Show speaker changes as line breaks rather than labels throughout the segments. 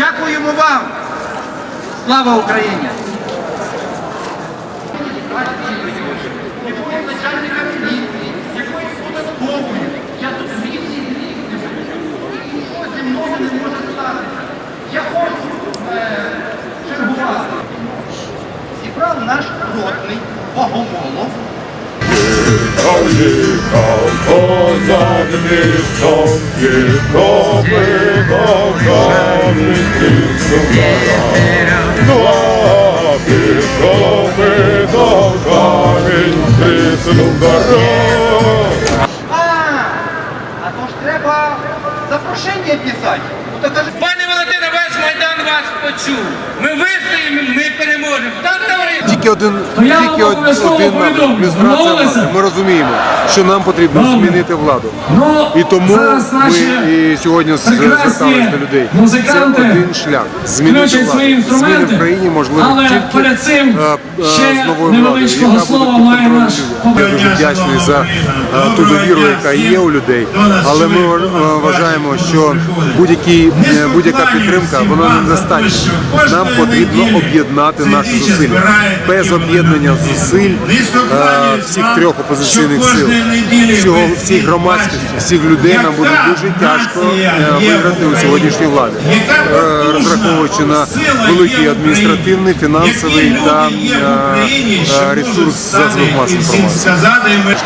Дякуємо вам. Слава Україні! Я тут не Нічого зі мною не може статися. Я хочу е, чергувати. Зібрав наш ротний Богомолов.
Їхав, їхав, позад містом, їхав,
А, то ж треба запрошення писати.
Пане Валентине, весь Майдан вас почув. Ми вистоїмо, ми переможемо.
Тільки один,
То я
тільки один влади. Ми розуміємо, що нам потрібно змінити владу.
Ну,
І тому ми і сьогодні зверталися до людей. Це один шлях. Змінити владу. Зміни в країні можливо тільки е, е, з новою владою, яка буде підтримувати. Я дуже вдячний за е, ту довіру, яка є у людей. Але ми е, вважаємо, що будь-яка підтримка вона не достатня. Нам потрібно об'єднати наші зусилля. Без об'єднання зусиль е, всіх трьох опозиційних сил, всього всіх громадськості, всіх людей нам буде дуже тяжко е, виграти у сьогоднішній владі, Е, розраховуючи на великий адміністративний, фінансовий та ресурс засобів масової інформації.
сказати, ми-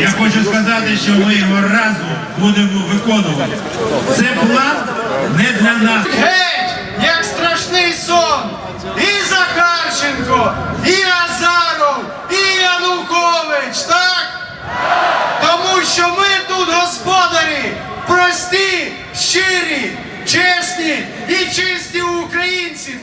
я хочу сказати, що ми його разом будемо виконувати. Це план не для нас.
чесні і чисті українці.